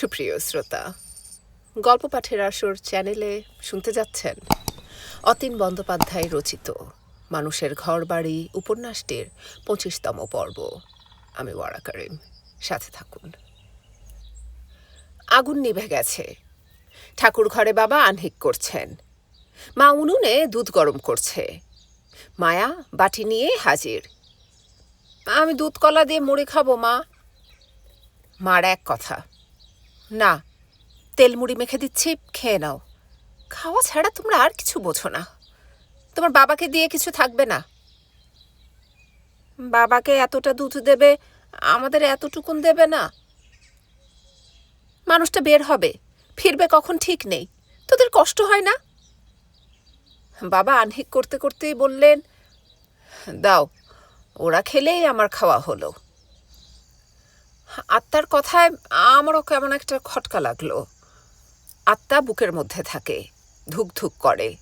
সুপ্রিয় শ্রোতা, গল্প পাঠের আসর চ্যানেলে শুনতে যাচ্ছেন অতীন বন্দ্যোপাধ্যায় রচিত মানুষের ঘরবাড়ি উপন্যাসটির পঁচিশতম পর্ব। আমি ওয়ারা করিম, সাথে থাকুন। আগুন নিভে গেছে। ঠাকুর ঘরে বাবা আনহিক করছেন। মা উনুনে দুধ গরম করছে। মায়া বাটি নিয়ে হাজির। আমি দুধ কলা দিয়ে মুড়ি খাব, মা। মার এক কথা না, তেল মুড়ি মেখে দিচ্ছি, খেয়ে নাও। খাওয়া ছাড়া তোমরা আর কিছু বোঝো না। তোমার বাবাকে দিয়ে কিছু থাকবে না। বাবাকে এতটা দুধ দেবে, আমাদের এতটুকুন দেবে না। মানুষটা বের হবে, ফিরবে কখন ঠিক নেই। তোদের কষ্ট হয় না? বাবা আনহিক করতে করতেই বললেন, দাও, ওরা খেলেই আমার খাওয়া হলো। আত্মার কথায় আমারও কেমন একটা খটকা লাগল। আত্মা বুকের মধ্যে থাকে ধুক ধুক করে।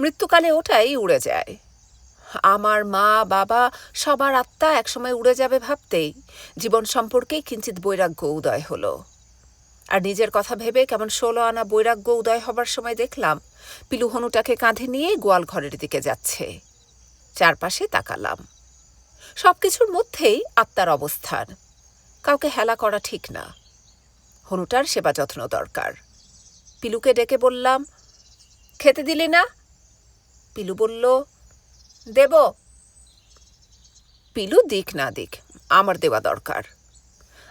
মৃত্যুকালে ওটাই উড়ে যায়। আমার মা, বাবা, সবার আত্মা একসময় উড়ে যাবে ভাবতেই জীবন সম্পর্কে কিঞ্চিত বৈরাগ্য উদয় হলো। আর নিজের কথা ভেবে কেমন ষোলো আনা বৈরাগ্য উদয় হবার সময় দেখলাম, পিলু হনুটাকে কাঁধে নিয়ে গোয়াল ঘরের দিকে যাচ্ছে। চারপাশে তাকালাম। সবকিছুর মধ্যেই আত্মার অবস্থান। কাউকে হেলা করা ঠিক না। হনুটার সেবা যত্ন দরকার। পিলুকে ডেকে বললাম, খেতে দিলি না? পিলু বলল, দেব। পিলু দিক না দিক, আমার দেওয়া দরকার।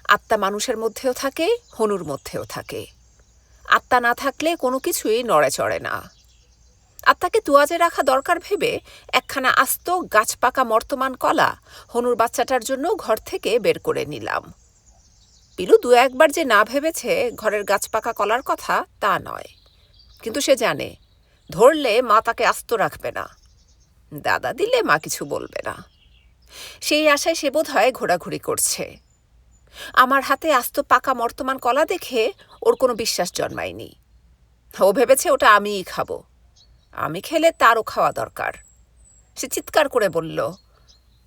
আত্মা মানুষের মধ্যেও থাকে, হনুর মধ্যেও থাকে। আত্মা না থাকলে কোনো কিছুই নড়ে চড়ে না। আত্মাকে তুয়াজে রাখা দরকার ভেবে একখানা আস্ত, গাছপাকা মর্তমান কলা হনুর বাচ্চাটার জন্য ঘর থেকে বের করে নিলাম। পিলু দু একবার যে না ভেবেছে ঘরের গাছপাকা কলার কথা তা নয়। কিন্তু সে জানে, ধরলে মা তাকে আস্ত রাখবে না। দাদা দিলে মা কিছু বলবে না। সেই আশায় সে বোধ হয় ঘোরাঘুরি করছে। আমার হাতে আস্ত পাকা মর্তমান কলা দেখে ওর কোনো বিশ্বাস জন্মায়নি। ও ভেবেছে ওটা আমিই খাব। আমি খেলে তারও খাওয়া দরকার। সে চিৎকার করে বলল,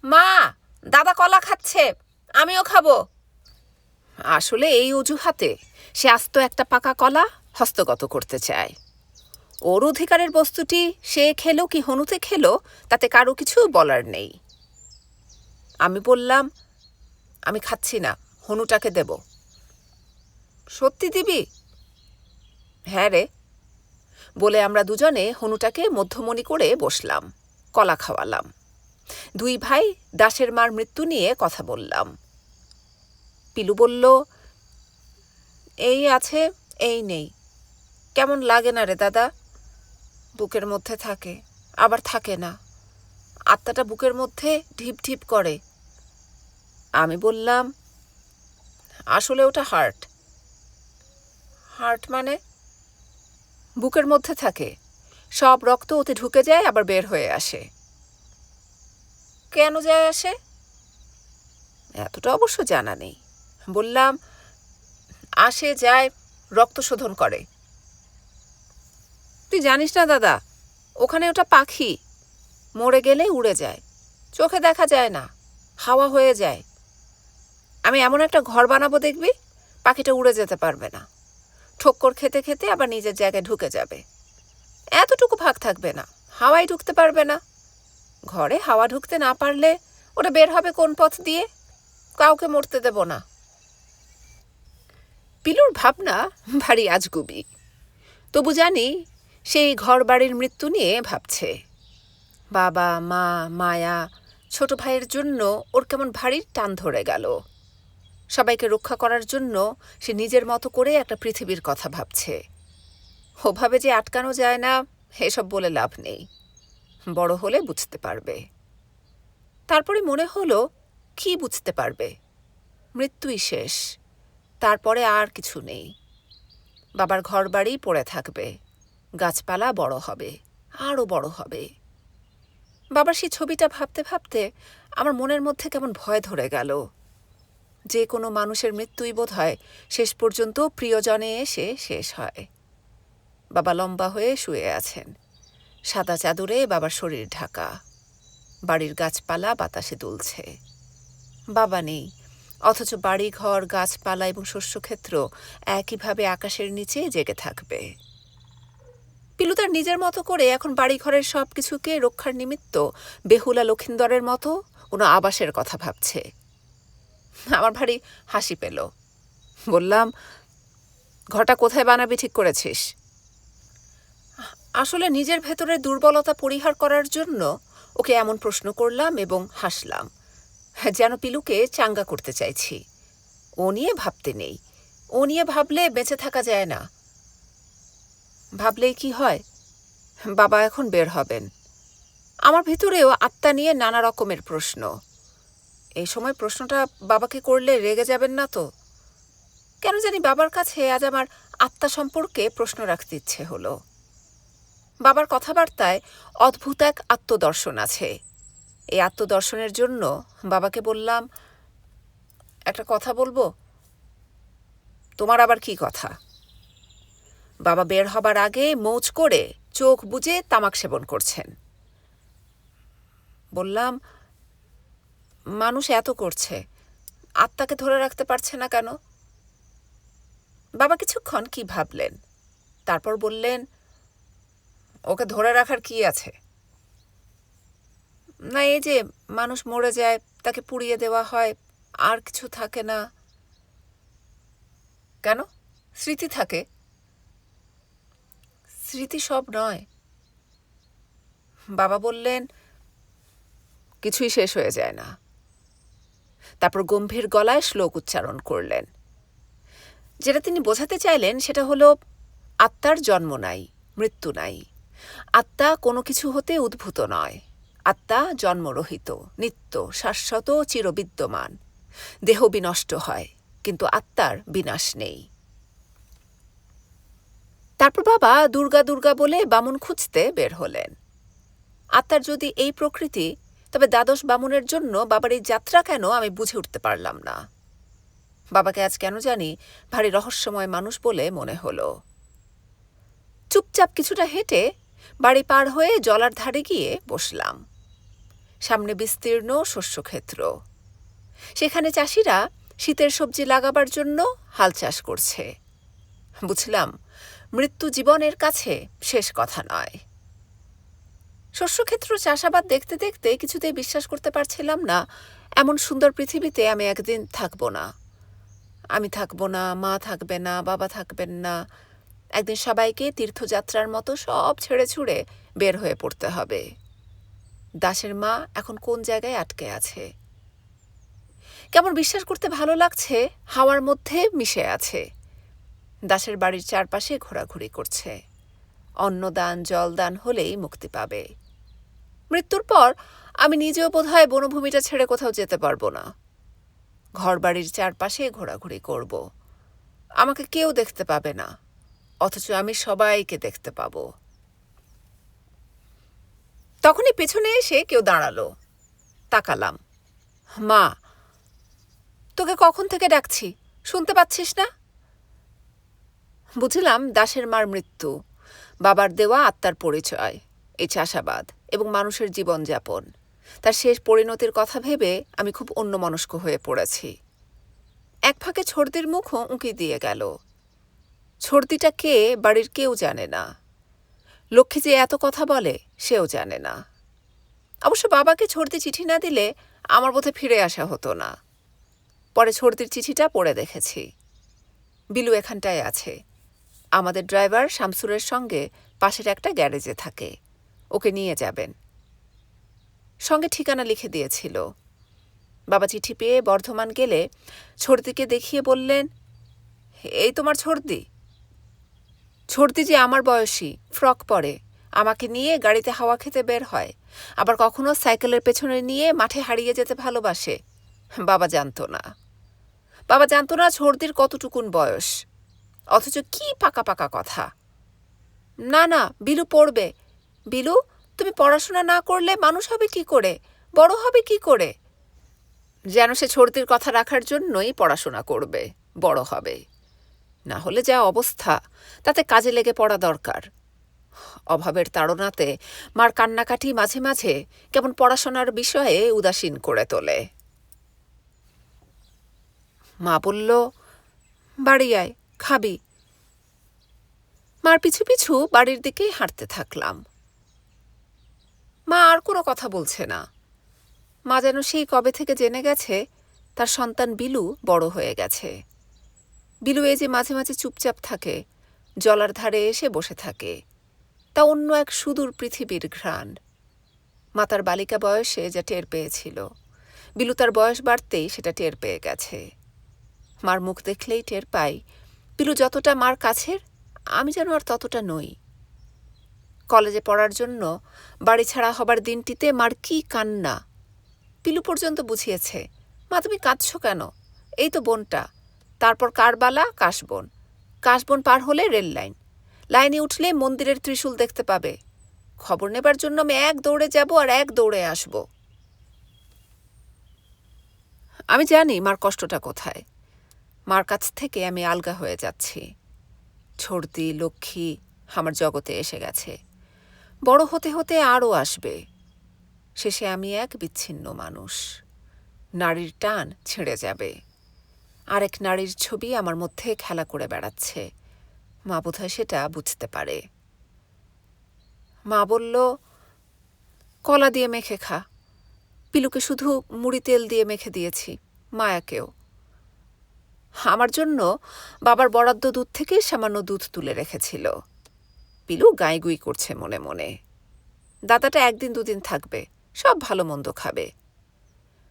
মা, দাদা কলা খাচ্ছে, আমিও খাব। আসলে এই অজুহাতে সে আস্ত একটা পাকা কলা হস্তগত করতে চায়। ওর অধিকারের বস্তুটি সে খেলো কি হনুতে খেলো, তাতে কারও কিছু বলার নেই। আমি বললাম, আমি খাচ্ছি না, হনুটাকে দেব। সত্যি দিবি? হ্যাঁ রে। বলে আমরা দুজনে হনুটাকে মধ্যমণি করে বসলাম, কলা খাওয়ালাম। দুই ভাই দাসের মার মৃত্যু নিয়ে কথা বললাম। পিলু বলল, এই আছে, এই নেই। কেমন লাগে না রে দাদা? বুকের মধ্যে থাকে, আবার থাকে না। আত্মাটা বুকের মধ্যে ঢিপ ঢিপ করে। আমি বললাম, আসলে ওটা হার্ট। হার্ট মানে? বুকের মধ্যে থাকে। সব রক্ত ওতে ঢুকে যায়, আবার বের হয়ে আসে। কেন যায় আসে? এতটা অবশ্য জানা নেই। বললাম, আসে, যায়, রক্ত শোধন করে। তুই জানিস না দাদা, ওখানে ওটা পাখি। মরে গেলে উড়ে যায়। চোখে দেখা যায় না, হাওয়া হয়ে যায়। আমি এমন একটা ঘর বানাবো দেখবি, পাখিটা উড়ে যেতে পারবে না। ঠক্কর খেতে খেতে আবার নিজের জায়গায় ঢুকে যাবে। এতটুকু ভাগ থাকবে না হাওয়াই ঢুকতে পারবে না। ঘরে হাওয়া ঢুকতে না পারলে ওটা বের হবে কোন পথ দিয়ে? কাউকে মরতে দেব না। পিলুর ভাবনা ভারী আজগুবি। তবু জানি সেই ঘর বাড়ির মৃত্যু নিয়ে ভাবছে। বাবা, মা, মায়া, ছোট ভাইয়ের জন্য ওর কেমন ভারী টান ধরে গেল। সবাইকে রক্ষা করার জন্য সে নিজের মতো করে একটা পৃথিবীর কথা ভাবছে। ওভাবে যে আটকানো যায় না, এসব বলে লাভ নেই। বড় হলে বুঝতে পারবে। তারপরে মনে হলো, কি বুঝতে পারবে? মৃত্যুই শেষ। তারপরে আর কিছু নেই। বাবার ঘর বাড়ি পড়ে থাকবে। গাছপালা বড় হবে, আরও বড় হবে। বাবার সেই ছবিটা ভাবতে ভাবতে আমার মনের মধ্যে কেমন ভয় ধরে গেল। যে কোনো মানুষের মৃত্যুই বোধ হয় শেষ পর্যন্ত প্রিয়জনে এসে শেষ হয়। বাবা লম্বা হয়ে শুয়ে আছেন। সাদা চাদরে বাবার শরীর ঢাকা। বাড়ির গাছপালা বাতাসে দুলছে। বাবা নেই, অথচ বাড়িঘর, গাছপালা এবং শস্যক্ষেত্র একইভাবে আকাশের নিচে জেগে থাকবে। পিলু তার নিজের মতো করে এখন বাড়িঘরের সব কিছুকে রক্ষার নিমিত্ত বেহুলা লক্ষিন্দরের মতো কোনো আবাসের কথা ভাবছে। আমার ভারী হাসি পেল। বললাম, ঘরটা কোথায় বানাবি ঠিক করেছিস? আসলে নিজের ভেতরে দুর্বলতা পরিহার করার জন্য ওকে এমন প্রশ্ন করলাম এবং হাসলাম, যেন পিলুকে চাঙ্গা করতে চাইছি। ও নিয়ে ভাবতে নেই, ও নিয়ে ভাবলে বেঁচে থাকা যায় না। ভাবলেই কি হয়? বাবা এখন বের হবেন। আমার ভিতরেও আত্মা নিয়ে নানা রকমের প্রশ্ন। এই সময় প্রশ্নটা বাবাকে করলে রেগে যাবেন না তো? কেন জানি বাবার কাছে আজ আমার আত্মা সম্পর্কে প্রশ্ন রাখতে ইচ্ছে হলো। বাবার কথাবার্তায় অদ্ভুত এক আত্মদর্শন আছে। এই আত্মদর্শনের জন্য বাবাকে বললাম, একটা কথা বলব? তোমার আবার কি কথা? বাবা বের হবার আগে মৌজ করে চোখ বুজে তামাক সেবন করছেন। বললাম মানুষ এত করছে। আত্মাকে ধরে রাখতে পারছে না কেন? বাবা কিছুক্ষণ কি ভাবলেন? তারপর বললেন, ওকে ধরে রাখার কি আছে? না, এই যে মানুষ মরে যায়, তাকে পুড়িয়ে দেওয়া হয়, আর কিছু থাকে না। কেন? স্মৃতি থাকে? স্মৃতি সব নয়। বাবা বললেন, কিছুই শেষ হয়ে যায় না। তারপর গম্ভীর গলায় শ্লোক উচ্চারণ করলেন। যেটা তিনি বোঝাতে চাইলেন সেটা হলো, আত্মার জন্ম নাই, মৃত্যু নাই। আত্মা কোনো কিছু হতে উদ্ভূত নয়। আত্মা জন্মরহিত, নিত্য, শাশ্বত, চিরবিদ্যমান। দেহ বিনষ্ট হয়, কিন্তু আত্মার বিনাশ নেই। তারপর বাবা দুর্গা দুর্গা বলে বামুন খুঁজতে বের হলেন। আত্মার যদি এই প্রকৃতি তবে দ্বাদশ বামুনের জন্য বাবার এই যাত্রা কেন আমি বুঝে উঠতে পারলাম না। বাবাকে আজ কেন জানি ভারী রহস্যময় মানুষ বলে মনে হলো। চুপচাপ কিছুটা হেঁটে বাড়ি পার হয়ে জলার ধারে গিয়ে বসলাম। সামনে বিস্তীর্ণ শস্যক্ষেত্র। সেখানে চাষিরা শীতের সবজি লাগাবার জন্য হাল চাষ করছে। বুঝলাম, মৃত্যু জীবনের কাছে শেষ কথা নয়। শস্যক্ষেত্র চাষাবাদ দেখতে দেখতে কিছুতেই বিশ্বাস করতে পারছিলাম না। এমন সুন্দর পৃথিবীতে আমি একদিন থাকব না। আমি থাকব না, মা থাকবে না, বাবা থাকবেন না। একদিন সবাইকে তীর্থযাত্রার মতো সব ছেড়ে ছুড়ে বের হয়ে পড়তে হবে। দাসের মা এখন কোন জায়গায় আটকে আছে? কেমন বিশ্বাস করতে ভালো লাগছে? হাওয়ার মধ্যে মিশে আছে। দাসের বাড়ির চারপাশে ঘোরাঘুরি করছে। অন্নদান, জলদান হলেই মুক্তি পাবে। মৃত্যুর পর আমি নিজেও বোধহয় বনভূমিটা ছেড়ে কোথাও যেতে পারব না। ঘরবাড়ির চারপাশে ঘোরাঘুরি করব। আমাকে কেউ দেখতে পাবে না, অথচ আমি সবাইকে দেখতে পাব। তখনই পেছনে এসে কেউ দাঁড়াল। তাকালাম। মা, তোকে কখন থেকে ডাকছি? শুনতে পাচ্ছিস না? বুঝলাম দাসের মার মৃত্যু, বাবার দেওয়া আত্মার পরিচয়, এই চাষাবাদ। এবং মানুষের জীবনযাপন। তার শেষ পরিণতির কথা ভেবে আমি খুব অন্যমনস্ক হয়ে পড়েছি। এক ফাঁকে ছর্দির মুখও উঁকি দিয়ে গেল। ছর্দিটা কে, বাড়ির কেউ জানে না। লক্ষ্মী যে এত কথা বলে, সেও জানে না। অবশ্য বাবাকে ছর্দি চিঠি না দিলে আমার বোধে ফিরে আসা হতো না। পরে ছর্দির চিঠিটা পড়ে দেখেছি। বিলু এখানটায় আছে। আমাদের ড্রাইভার শামসুরের সঙ্গে পাশের একটা গ্যারেজে থাকে। ওকে নিয়ে যাবেন। সঙ্গে ঠিকানা লিখে দিয়েছিল। বাবা চিঠি পেয়ে বর্ধমান গেলে ছর্দিকে দেখিয়ে বললেন, এই তোমার ছর্দি? ছর্দি যে আমার বয়সী, ফ্রক পরে। আমাকে নিয়ে গাড়িতে হাওয়া খেতে বের হয়। আবার কখনো সাইকেলের পেছনে নিয়ে মাঠে হারিয়ে যেতে ভালোবাসে। বাবা জানতো না। বাবা জানতো না ছর্দির কতটুকুন বয়স। অথচ কি পাকা পাকা কথা। না না, বিলু পড়বে। বিলু, তুমি পড়াশোনা না করলে মানুষ হবে কি করে? বড় হবে কি করে? যেন সে ছর্দির কথা রাখার জন্যই পড়াশোনা করবে, বড় হবে। না হলে যা অবস্থা, তাতে কাজে লেগে পড়া দরকার। অভাবের তাড়নাতে মার কান্নাকাটি মাঝে মাঝে কেমন পড়াশোনার বিষয়ে উদাসীন করে তোলে। মা বলল, বাড়ি আয়, খাবি। মার পিছু পিছু বাড়ির দিকেই হাঁটতে থাকলাম। মা আর কোনো কথা বলছে না। মা যেন সেই কবে থেকে জেনে গেছে, তার সন্তান বিলু বড় হয়ে গেছে। বিলু এই যে মাঝে মাঝে চুপচাপ থাকে, জলার ধারে এসে বসে থাকে। তা অন্য এক সুদূর পৃথিবীর ঘ্রাণ। মাতার বালিকা বয়সে যা টের পেয়েছিল। বিলু তার বয়স বাড়তেই সেটা টের পেয়ে গেছে। মার মুখ দেখলেই টের পাই, বিলু যতটা মার কাছের, আমি যেন আর ততটা নই। কলেজে পড়ার জন্য বাড়ি ছাড়া হবার দিনটিতে মার কি কান্না। পিলু পর্যন্ত বুঝিয়েছে, মা, তুমি কাঁদছ কেন? এই তো বোনটা। তারপর কারবালা, কাশবন। কাশবন পার হলে রেল লাইন। লাইনে উঠলে মন্দিরের ত্রিশূল দেখতে পাবে। খবর নেবার জন্য আমি এক দৌড়ে যাব আর এক দৌড়ে আসব। আমি জানি মার কষ্টটা কোথায়। মার কাছ থেকে আমি আলগা হয়ে যাচ্ছি। ছর্দি লক্ষ্মী আমার জগতে এসে গেছে। বড় হতে হতে আরও আসবে। শেষে আমি এক বিচ্ছিন্ন মানুষ। নারীর টান ছেড়ে যাবে। আরেক নারীর ছবি আমার মধ্যে খেলা করে বেড়াচ্ছে। মা বোধহয় সেটা বুঝতে পারে। মা বলল, কলা দিয়ে মেখে খা। পিলুকে শুধু মুড়ি তেল দিয়ে মেখে দিয়েছি, মায়াকেও। আমার জন্য বাবার বরাদ্দ দুধ থেকে সামান্য দুধ তুলে রেখেছিল। পিলু গাইগুই করছে মনে মনে। দাদাটা একদিন দুদিন থাকবে, সব ভালো মন্দ খাবে।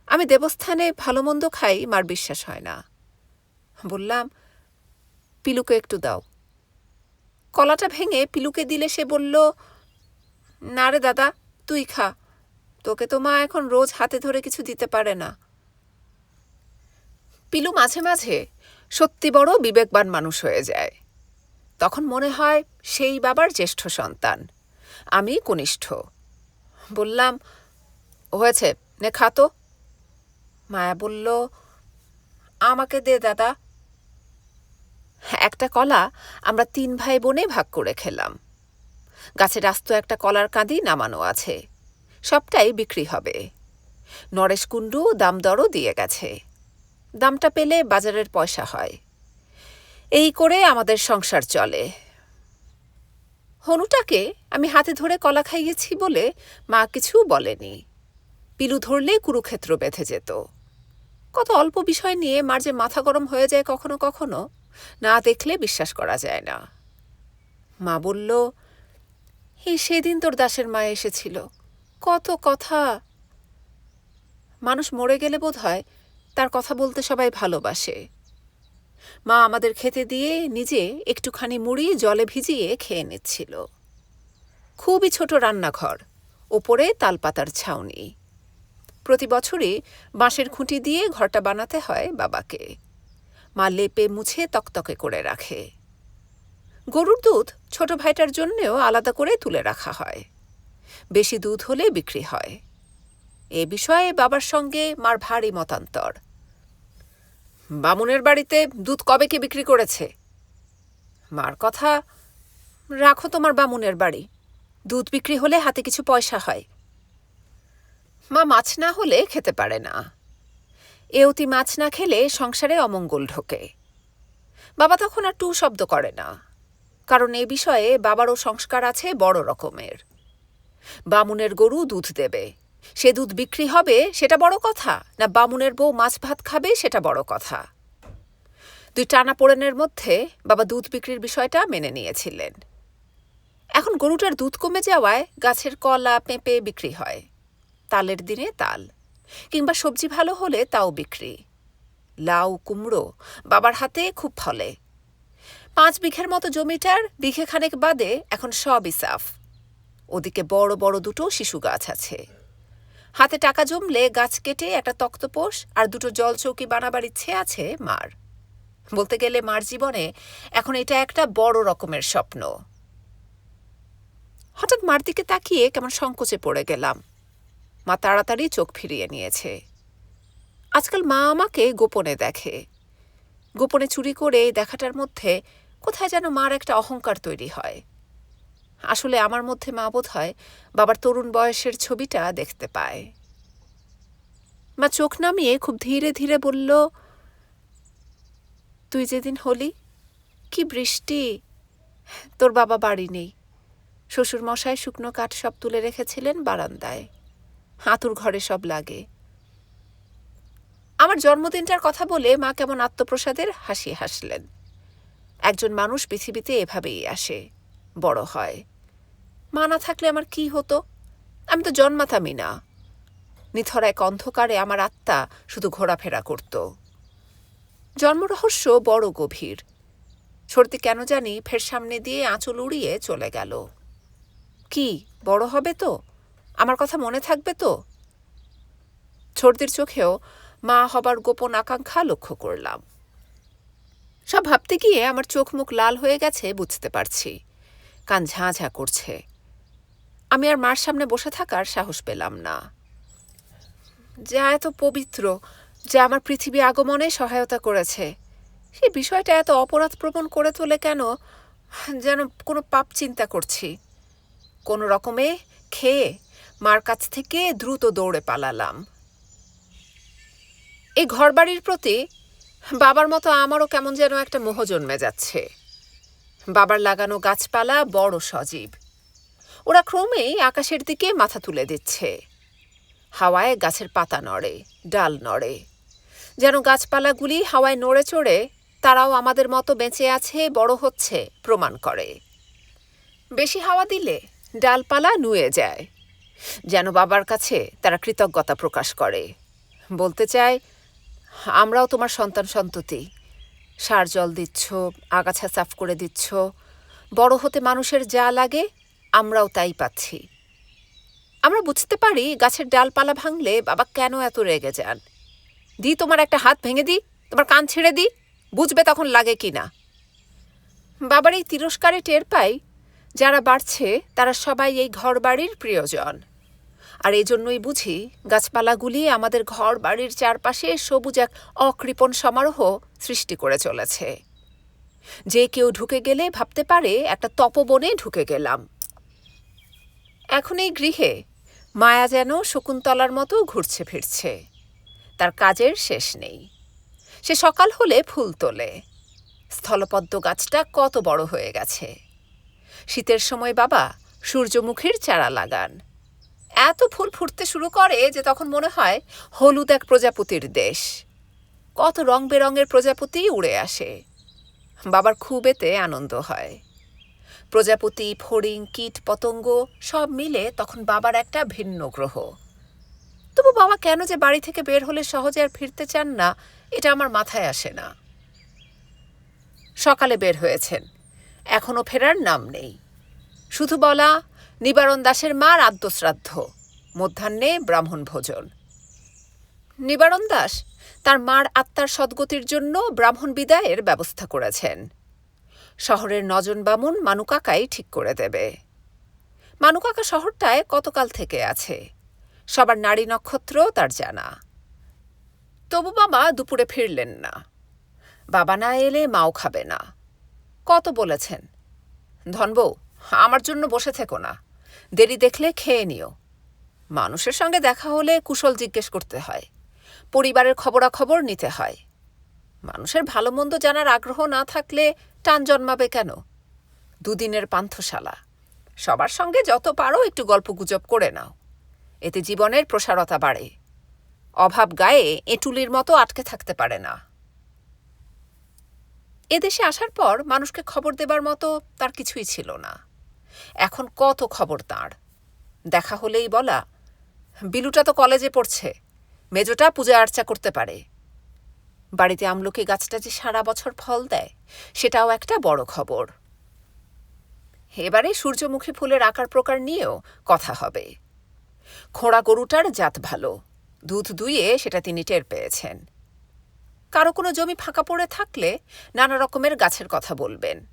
আমি দেবস্থানে ভালো মন্দ খাই, মার বিশ্বাস হয় না। বললাম, পিলুকে একটু দাও। কলাটা ভেঙে পিলুকে দিলে সে বলল, না রে দাদা, তুই খা। তোকে তো মা এখন রোজ হাতে ধরে কিছু দিতে পারে না। পিলু মাঝে মাঝে সত্যি বড় বিবেকবান মানুষ হয়ে যায়। তখন মনে হয় সেই বাবার জ্যেষ্ঠ সন্তান। আমি কনিষ্ঠ। বললাম, হয়েছে, নে খাতো মায়া বলল, আমাকে দে দাদা। একটা কলা আমরা তিন ভাই বোনে ভাগ করে খেলাম। গাছের আস্ত একটা কলার কাঁদি নামানো আছে। সবটাই বিক্রি হবে। নরেশ কুণ্ডু দাম দরও দিয়ে গেছে। দামটা পেলে বাজারের পয়সা হয়। এই করে আমাদের সংসার চলে। হনুটাকে আমি হাতে ধরে কলা খাইয়েছি বলে মা কিছু বলেনি। পিলু ধরলে কুরুক্ষেত্র বেঁধে যেত। কত অল্প বিষয় নিয়ে মার যে মাথা গরম হয়ে যায় কখনো কখনো, না দেখলে বিশ্বাস করা যায় না। মা বলল, এই সেদিন তোর দাসের মা এসেছিল। কত কথা। মানুষ মরে গেলে বোধ হয় তার কথা বলতে সবাই ভালোবাসে। মা আমাদের খেতে দিয়ে নিজে একটুখানি মুড়ি, জলে ভিজিয়ে খেয়ে নিচ্ছিল। খুবই ছোট রান্নাঘর, ওপরে তালপাতার ছাউনি। প্রতি বছরই বাঁশের খুঁটি দিয়ে ঘরটা বানাতে হয় বাবাকে। মা লেপে মুছে তকতকে করে রাখে। গরুর দুধ ছোট ভাইটার জন্যেও আলাদা করে তুলে রাখা হয়। বেশি দুধ হলে বিক্রি হয়। এ বিষয়ে বাবার সঙ্গে মার ভারী মতান্তর। বামুনের বাড়িতে দুধ কবে কে বিক্রি করেছে? মার কথা, রাখো তোমার বামুনের বাড়ি। দুধ বিক্রি হলে হাতে কিছু পয়সা হয়। মা মাছ না হলে খেতে পারে না। এ অতি মাছ না খেলে সংসারে অমঙ্গল ঢোকে। বাবা তখন আর টু শব্দ করে না। কারণ এ বিষয়ে বাবারও সংস্কার আছে বড় রকমের। বামুনের গরু দুধ দেবে। সে দুধ বিক্রি হবে, সেটা বড় কথা? না বামুনের বউ মাছ ভাত খাবে, সেটা বড় কথা? দুই টানা পোড়েনের মধ্যে বাবা দুধ বিক্রির বিষয়টা মেনে নিয়েছিলেন। এখন গরুটার দুধ কমে যাওয়ায় গাছের কলা, পেঁপে বিক্রি হয়। তালের দিনে তাল, কিংবা সবজি ভালো হলে তাও বিক্রি। লাউ, কুমড়ো বাবার হাতে খুব ফলে। পাঁচ বিঘের মতো জমিটার বিঘে খানেক বাদে এখন সবই সাফ। ওদিকে বড় বড় দুটো শিশু গাছ আছে। হাতে টাকা জমলে গাছ কেটে একটা তক্তপোষ আর দুটো জলচৌকি বানাবার ইচ্ছে আছে মার। বলতে গেলে মার জীবনে এখন এটা একটা বড় রকমের স্বপ্ন। হঠাৎ মার দিকে তাকিয়ে কেমন সংকোচে পড়ে গেলাম। মা তাড়াতাড়ি চোখ ফিরিয়ে নিয়েছে। আজকাল মা আমাকে গোপনে দেখে। গোপনে চুরি করে এই দেখাটার মধ্যে কোথায় যেন মার একটা অহংকার তৈরি হয়। আসলে আমার মধ্যে মা বোধ হয় বাবার তরুণ বয়সের ছবিটা দেখতে পায়। মা চোখ নামিয়ে খুব ধীরে ধীরে বলল, তুই যেদিন হলি, কি বৃষ্টি? তোর বাবা বাড়ি নেই। শ্বশুর মশাই শুকনো কাঠ সব তুলে রেখেছিলেন বারান্দায়। হাতুর ঘরে সব লাগে। আমার জন্মদিনটার কথা বলে মা কেমন আত্মপ্রসাদের হাসি হাসলেন। একজন মানুষ পৃথিবীতে এভাবেই আসে, বড় হয়। মা না থাকলে আমার কি হতো? আমি তো জন্মাতামই না। নিথর এক অন্ধকারে আমার আত্মা শুধু ঘোরাফেরা করত। জন্মরহস্য বড় গভীর। সর্দি কেন জানি ফের সামনে দিয়ে আঁচল উড়িয়ে চলে গেল। কি, বড় হবে তো? আমার কথা মনে থাকবে তো? সর্দির চোখেও মা হবার গোপন আকাঙ্ক্ষা লক্ষ্য করলাম। সব ভাবতে গিয়ে আমার চোখ মুখ লাল হয়ে গেছে, বুঝতে পারছি। কান ঝাঁ ঝাঁ করছে। আমি আর মার সামনে বসে থাকার সাহস পেলাম না। যা এত পবিত্র, যা আমার পৃথিবী আগমনে সহায়তা করেছে সেই বিষয়টা এত অপরাধপ্রবণ করে তোলে কেন? যেন কোনো পাপ চিন্তা করছি। কোনো রকমে খেয়ে মার কাছ থেকে দ্রুত দৌড়ে পালালাম। এই ঘরবাড়ির প্রতি বাবার মতো আমারও কেমন যেন একটা মোহ জন্মে যাচ্ছে। বাবার লাগানো গাছপালা বড় সজীব। ওরা ক্রমেই আকাশের দিকে মাথা তুলে দিচ্ছে। হাওয়ায় গাছের পাতা নড়ে, ডাল নড়ে। যেন গাছপালাগুলি হাওয়ায় নড়ে চড়ে, তারাও আমাদের মতো বেঁচে আছে, বড় হচ্ছে, প্রমাণ করে। বেশি হাওয়া দিলে ডালপালা নুয়ে যায়। যেন বাবার কাছে তারা কৃতজ্ঞতা প্রকাশ করে। বলতে চায়, আমরাও তোমার সন্তান সন্ততি। সার জল দিচ্ছ, আগাছা সাফ করে দিচ্ছ। বড় হতে মানুষের যা লাগে আমরাও তাই পাচ্ছি। আমরা বুঝতে পারি গাছের ডালপালা ভাঙলে বাবা কেন এত রেগে যান। দি তোমার একটা হাত ভেঙে দি, তোমার কান ছেড়ে দি, বুঝবে তখন লাগে কি না। বাবার এই তিরস্কারে টের পাই, যারা বাড়ছে তারা সবাই এই ঘর বাড়ির প্রিয়জন। আর এই জন্যই বুঝি গাছপালাগুলি আমাদের ঘর বাড়ির চারপাশে সবুজ এক অকৃপণ সমারোহ সৃষ্টি করে চলেছে। যে কেউ ঢুকে গেলে ভাবতে পারে একটা তপবনে ঢুকে গেলাম। এখন এই গৃহে মায়া যেন শকুন্তলার মতো ঘুরছে ফিরছে। তার কাজের শেষ নেই। সে সকাল হলে ফুল তোলে। স্থলপদ্ম গাছটা কত বড় হয়ে গেছে। শীতের সময় বাবা সূর্যমুখীর চারা লাগান। এত ফুল ফুটতে শুরু করে যে তখন মনে হয় হলুদ এক প্রজাপতির দেশ। কত রং বেরঙের প্রজাপতি উড়ে আসে। বাবার খুব এতে আনন্দ হয়। প্রজাপতি, ফড়িং, কীট, পতঙ্গ সব মিলে তখন বাবার একটা ভিন্ন গ্রহ। তবু বাবা কেন যে বাড়ি থেকে বের হলে সহজে আর ফিরতে চান না, এটা আমার মাথায় আসে না। সকালে বের হয়েছেন। এখনও ফেরার নাম নেই। শুধু বলা, নিবারণ দাসের মার আদ্যশ্রাদ্ধ মধ্যাহ্নে ব্রাহ্মণ ভোজন। নিবারণ দাস তার মার আত্মার সদ্গতির জন্য ব্রাহ্মণ বিদায়ের ব্যবস্থা করেছেন। শহরের নজন বামুন মানুকাকাই ঠিক করে দেবে। মানুকাকা শহরটায় কতকাল থেকে আছে? সবার নারী নক্ষত্র তার জানা। তবু বাবা দুপুরে ফিরলেন না। বাবা না এলে মাও খাবে না। কত বলেছেন? ধনবউ আমার জন্য বসে থেকো না। দেরি দেখলে খেয়ে নিও। মানুষের সঙ্গে দেখা হলে কুশল জিজ্ঞেস করতে হয়। পরিবারের খবরাখবর নিতে হয়। মানুষের ভালো মন্দ জানার আগ্রহ না থাকলে টান জন্মাবে কেন? দুদিনের পান্থশালা। সবার সঙ্গে যত পারো একটু গল্প গুজব করে নাও। এতে জীবনের প্রসারতা বাড়ে। অভাব গায়ে এঁটুলির মতো আটকে থাকতে পারে না। এদেশে আসার পর মানুষকে খবর দেবার মতো তার কিছুই ছিল না। এখন কত খবর তাঁর। দেখা হলেই বলা, বিলুটা তো কলেজে পড়ছে। মেজোটা পূজা আর্চা করতে পারে। বাড়িতে আমলকি গাছটা যে সারা বছর ফল দেয়, সেটাও একটা বড় খবর। এবারে সূর্যমুখী ফুলের আকার প্রকার নিয়েও কথা হবে। খোঁড়া গরুটার জাত ভালো, দুধ দুইয়ে সেটা তিনি টের পেয়েছেন। কারও কোনো জমি ফাঁকা পড়ে থাকলে নানা রকমের গাছের কথা বলবেন।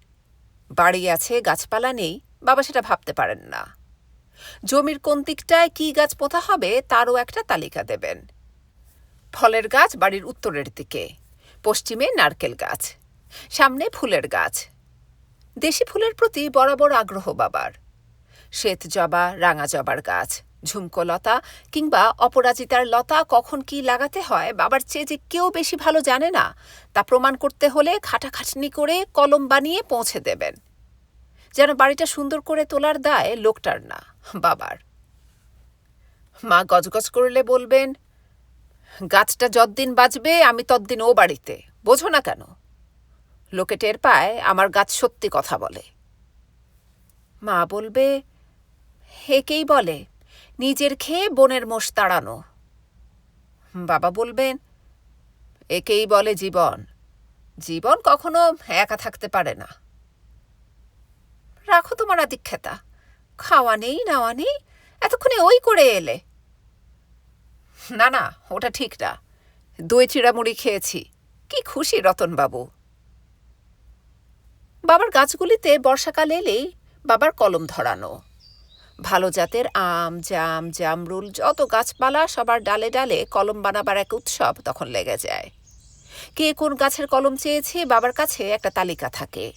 বাড়ি আছে, গাছপালা নেই, বাবা সেটা ভাবতে পারেন না। জমির কোন দিকটায় কী গাছ পোঁতা হবে, তারও একটা তালিকা দেবেন। ফলের গাছ বাড়ির উত্তরের দিকে, পশ্চিমে নারকেল গাছ, সামনে ফুলের গাছ। দেশি ফুলের প্রতি বরাবর আগ্রহ বাবার। শ্বেত জবা, রাঙা জবার গাছ, ঝুমকো লতা কিংবা অপরাজিতার লতা কখন কি লাগাতে হয় বাবার চেয়ে যে কেউ বেশি ভালো জানে না, তা প্রমাণ করতে হলে খাটাখাটনি করে কলম বানিয়ে পৌঁছে দেবেন। যেন বাড়িটা সুন্দর করে তোলার দায় লোকটার না, বাবার। মা গজগজ করলে বলবেন গাছটা যতদিন বাঁচবে, আমি ততদিন ও বাড়িতে। বোঝো না কেন? লোকে টের পায়, আমার গাছ সত্যি কথা বলে। মা বলবে হেকেই বলে? নিজের খেয়ে বনের মোষ তাড়ানো। বাবা বলবেন একেই বলে জীবন? জীবন কখনো একা থাকতে পারে না। রাখো তোমার আদিক্ষেতা খাওয়া নেই, নেওয়া নেই, এতক্ষণে ওই করে এলে। না না, ওটা ঠিক না। দই চিড়ামুড়ি খেয়েছি। কি খুশি রতনবাবু। বাবার গাছগুলিতে বর্ষাকাল এলেই বাবার কলম ধরানো। ভালো জাতের আম, জাম, জামরুল, যত গাছপালা সবার ডালে ডালে কলম বানাবার এক উৎসব তখন লেগে যায়। কে কোন গাছের কলম চেয়েছে বাবার কাছে একটা তালিকা থাকে।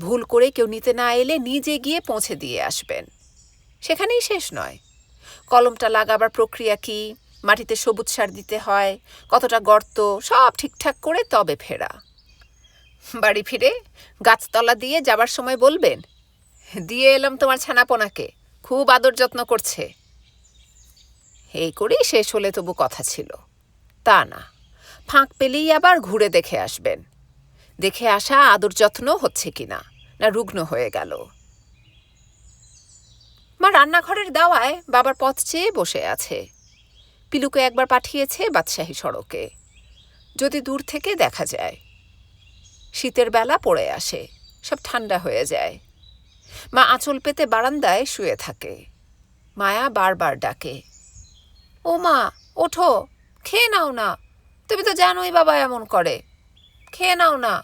ভুল করে কেউ নিতে না এলে নিজে গিয়ে পৌঁছে দিয়ে আসবেন। সেখানেই শেষ নয়। কলমটা লাগাবার প্রক্রিয়া কি? মাটিতে সবুজ সার দিতে হয়, কতটা গর্ত, সব ঠিকঠাক করে তবে ফেরা। বাড়ি ফিরে গাছতলা দিয়ে যাবার সময় বলবেন, দিয়ে এলাম তোমার ছানাপোনাকে, খুব আদর যত্ন করছে। এই করেই শেষ হলে তবু কথা ছিল। তা না, ফাঁক পেলেই আবার ঘুরে দেখে আসবেন। দেখে আসা আদর যত্ন হচ্ছে কিনা, না রুগ্ন হয়ে গেল। মা রান্নাঘরের দাওয়ায় বাবার পথ চেয়ে বসে আছে। পিলুকে একবার পাঠিয়েছে বাদশাহী সড়কে। যদি দূর থেকে দেখা যায়। শীতের বেলা পড়ে আসে, সব ঠান্ডা হয়ে যায়। মা আঁচল পেতে বারান্দায় শুয়ে থাকে। মায়া বারবার ডাকে, ও মা, ওঠো, খেয়ে নাও না। তুমি তো জানোই বাবা এমন করে, খেয়ে নাও না।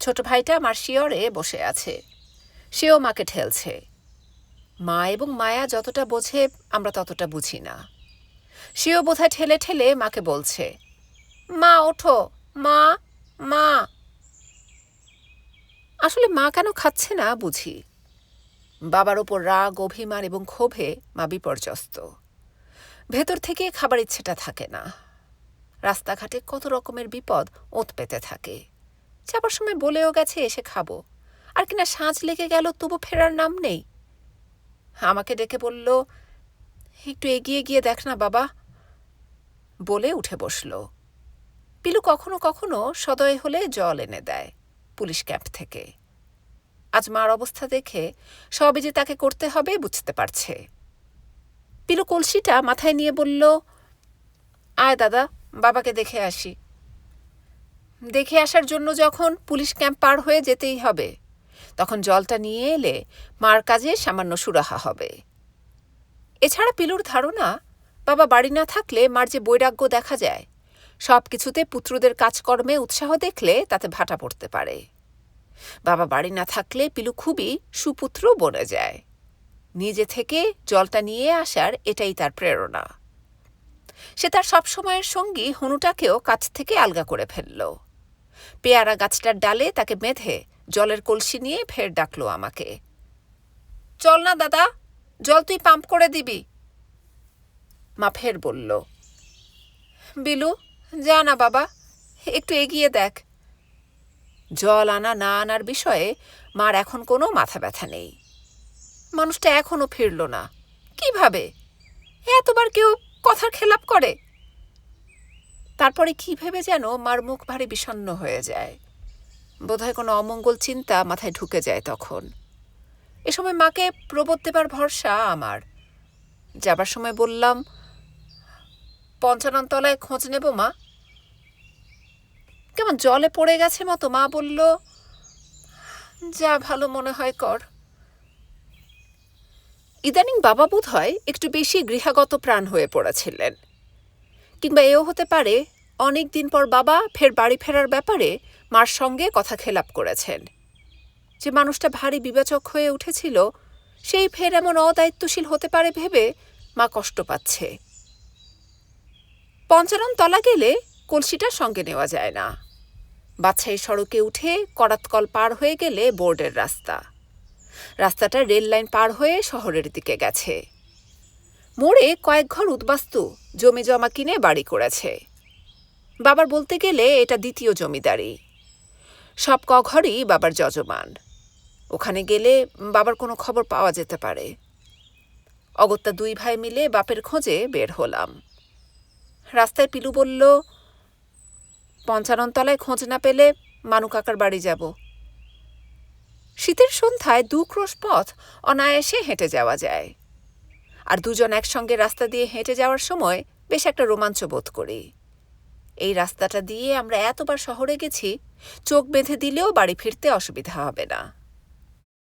ছোট ভাইটা আমার শিয়রে বসে আছে। সেও মাকে ঠেলছে। মা এবং মায়া যতটা বোঝে, আমরা ততটা বুঝি না। সেও বোধহয় ঠেলে ঠেলে মাকে বলছে, মা, ওঠো। মা মা। আসলে মা কেন খাচ্ছে না, বুঝি। বাবার ওপর রাগ, অভিমান এবং ক্ষোভে মা বিপর্যস্ত। ভেতর থেকে খাবার ইচ্ছেটা থাকে না। রাস্তাঘাটে কত রকমের বিপদ ওত পেতে থাকে। যাবার সময় বলেও গেছে, এসে খাব। আর কিনা সাঁঝ লেগে গেল, তবু ফেরার নাম নেই। আমাকে ডেকে বলল, একটু এগিয়ে গিয়ে দেখ না বাবা। বলে উঠে বসল। পিলু কখনো কখনো সদয় হলে জল এনে দেয় পুলিশ ক্যাম্প থেকে। আজ মার অবস্থা দেখে সবই যে তাকে করতে হবে বুঝতে পারছে। পিলু কলসিটা মাথায় নিয়ে বলল, আয় দাদা, বাবাকে দেখে আসি। দেখে আসার জন্য যখন পুলিশ ক্যাম্প পার হয়ে যেতেই হবে তখন জলটা নিয়ে এলে মার কাজে সামান্য সুরাহা হবে। এছাড়া পিলুর ধারণা, বাবা বাড়ি না থাকলে মার যে বৈরাগ্য দেখা যায়, সব কিছুতে পুত্রদের কাজকর্মে উৎসাহ দেখলে তাতে ভাটা পড়তে পারে। বাবা বাড়ি না থাকলে পিলু খুবই সুপুত্র বনে যায়। নিজে থেকে জলটা নিয়ে আসার এটাই তার প্রেরণা। সে তার সবসময়ের সঙ্গী হনুটাকেও কাছ থেকে আলগা করে ফেলল। পেয়ারা গাছটার ডালে তাকে বেঁধে জলের কলসি নিয়ে ফের ডাকলো আমাকে। চল না দাদা, জল তুই পাম্প করে দিবি। মা ফের বলল, বিলু, যা না বাবা, একটু এগিয়ে দেখ। জল আনা না আনার বিষয়ে মার এখন কোনো মাথা ব্যথা নেই। মানুষটা এখনও ফিরল না। কীভাবে? এতবার কেউ কথার খেলাপ করে? তারপরে কি ভেবে যেন মার মুখ ভারী বিষণ্ণ হয়ে যায়। বোধহয় কোনো অমঙ্গল চিন্তা মাথায় ঢুকে যায় তখন। এ সময় মাকে প্রবোধ দেবার ভরসা আমার। যাবার সময় বললাম পঞ্চানন তলায় খোঁজ নেব, মা। কেমন জলে পড়ে গেছে মতো, মা বলল। যা ভালো মনে হয় কর। ইদানিং বাবা বোধ হয় একটু বেশি গৃহাগত প্রাণ হয়ে পড়েছিলেন। কিংবা এও হতে পারে, অনেক দিন পর বাবা ফের বাড়ি ফেরার ব্যাপারে মার সঙ্গে কথা খেলাপ করেছেন। যে মানুষটা ভারী বিবেচক হয়ে উঠেছিল, সেই ফের এমন অদায়িত্বশীল হতে পারে ভেবে মা কষ্ট পাচ্ছে। পঞ্চানন তলা গেলে কলসিটা সঙ্গে নেওয়া যায় না। বাছাই সড়কে উঠে করাতকল পার হয়ে গেলে বোর্ডের রাস্তা। রাস্তাটা রেল লাইন পার হয়ে শহরের দিকে গেছে। মোড়ে কয়েক ঘর উদ্বাস্তু জমি জমা কিনে বাড়ি করেছে। বাবার বলতে গেলে এটা দ্বিতীয় জমিদারি। সব ক ঘরই বাবার যজমান। ওখানে গেলে বাবার কোনো খবর পাওয়া যেতে পারে। অগত্যা দুই ভাই মিলে বাপের খোঁজে বের হলাম। রাস্তায় পিলু বলল পঞ্চানন তলায় খোঁজ না পেলে মানু কাকার বাড়ি যাব। শীতের সন্ধ্যায় দু ক্রোশ পথ অনায়াসে হেঁটে যাওয়া যায়। আর দুজন একসঙ্গে রাস্তা দিয়ে হেঁটে যাওয়ার সময় বেশ একটা রোমাঞ্চ বোধ করি। এই রাস্তাটা দিয়ে আমরা এতবার শহরে গেছি, চোখ বেঁধে দিলেও বাড়ি ফিরতে অসুবিধা হবে না।